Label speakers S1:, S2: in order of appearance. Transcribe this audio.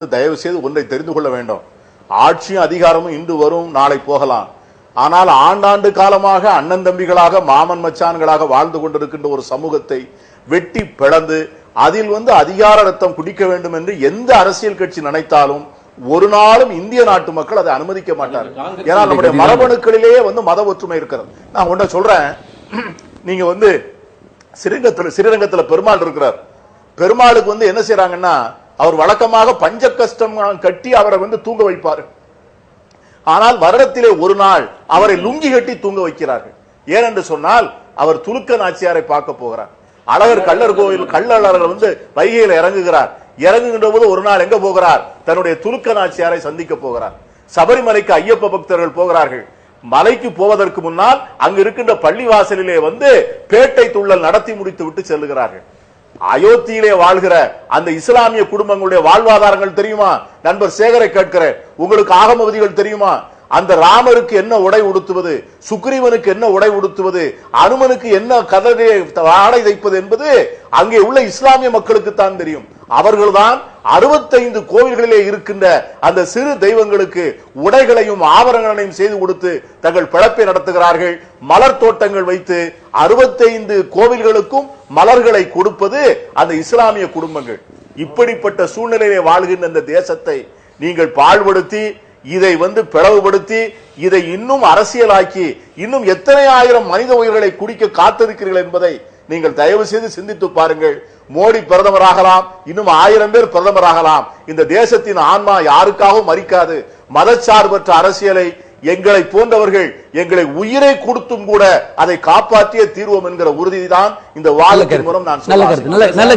S1: தயவு செய்து ஒன்றை தெரிந்து கொள்ள வேண்டும். ஆட்சியும் அதிகாரமும் இன்று வரும் நாளை போகலாம். ஆனால் ஆண்டாண்டு காலமாக அண்ணன் தம்பிகளாக மாமன் மச்சான்களாக வாழ்ந்து கொண்டிருக்கின்ற ஒரு சமூகத்தை வெட்டி பிளந்து அதில் வந்து அதிகார ரத்தம் குடிக்க வேண்டும் என்று எந்த அரசியல் கட்சி நினைத்தாலும் ஒரு நாளும் இந்திய நாட்டு மக்கள் அதை அனுமதிக்க மாட்டார்கள். ஏன்னா நம்முடைய மரபணுக்களிலேயே வந்து மத ஒற்றுமை இருக்கிறது. நான் ஒன்றை சொல்றேன். நீங்க வந்து ஸ்ரீரங்கத்துல ஸ்ரீரங்கத்துல பெருமாள் இருக்கிறார். பெருமாளுக்கு வந்து என்ன செய்றாங்கன்னா அவர் வழக்கமாக பஞ்ச கஷ்டம் கட்டி அவரை வந்து தூங்க வைப்பார். ஆனால் வருடத்திலே ஒரு நாள் அவரை லுங்கி கட்டி தூங்க வைக்கிறார்கள். ஏனென்று சொன்னால் அவர் துலுக்க நாச்சியாரை பார்க்க போகிறார். அழகர் கள்ளர் கோயில் கள்ளழகர் வந்து வைகையில் இறங்குகிறார். இறங்குகின்ற போது ஒரு நாள் எங்க போகிறார்? தன்னுடைய துலுக்க நாச்சியாரை சந்திக்க போகிறார். சபரிமலைக்கு ஐயப்ப பக்தர்கள் போகிறார்கள். மலைக்கு போவதற்கு முன்னால் அங்கு இருக்கின்ற பள்ளிவாசலிலே வந்து பேட்டை துள்ளல் நடத்தி முடித்து விட்டு செல்லுகிறார்கள். அயோத்தியிலே வாழ்கிற அந்த இஸ்லாமிய குடும்பங்களுடைய வாழ்வாதாரங்கள் தெரியுமா? நண்பர் சேகரை கேட்கிறேன். உங்களுக்கு ஆகமவதிகள் தெரியுமா? அந்த ராமருக்கு என்ன உடை உடுத்துவது? சுக்ரீவனுக்கு என்ன உடை உடுத்துவது? அனுமனுக்கு என்ன கதவை ஆடை தைப்பது என்பது அங்கே உள்ள இஸ்லாமிய மக்களுக்கு தான் தெரியும். அவர்கள்தான் அறுபத்தைந்து கோவில்களிலே இருக்கின்ற அந்த சிறு தெய்வங்களுக்கு உடைகளையும் ஆபரணங்களையும் செய்து கொடுத்து தங்கள் பிழப்பை நடத்துகிறார்கள். மலர் தோட்டங்கள் வைத்து அறுபத்தைந்து கோவில்களுக்கும் மலர்களை கொடுப்பது அந்த இஸ்லாமிய குடும்பங்கள். இப்படிப்பட்ட சூழ்நிலையிலே வாழ்கின்ற இந்த தேசத்தை நீங்கள் பாழ்படுத்தி இதை வந்து பிளவுபடுத்தி இதை இன்னும் அரசியலாக்கி இன்னும் எத்தனை ஆயிரம் மனித உயிர்களை குடிக்க காத்திருக்கிறீர்கள் என்பதை நீங்கள் தயவு செய்து சிந்தித்து பாருங்கள். மோடி பிரதமராகலாம் இன்னும் ஆயிரம் பேர் பிரதமராகலாம். இந்த தேசத்தின் ஆன்மா யாருக்காகவும் மறிக்காது மதச்சார்பற்ற அரசியலை எங்களை போன்றவர்கள் எங்களை உயிரை கொடுத்தும் கூட அதை காப்பாற்றிய தீர்வோம் என்கிற உறுதிதான் இந்த வாதத்தின் மூலம் நான் சொல்ல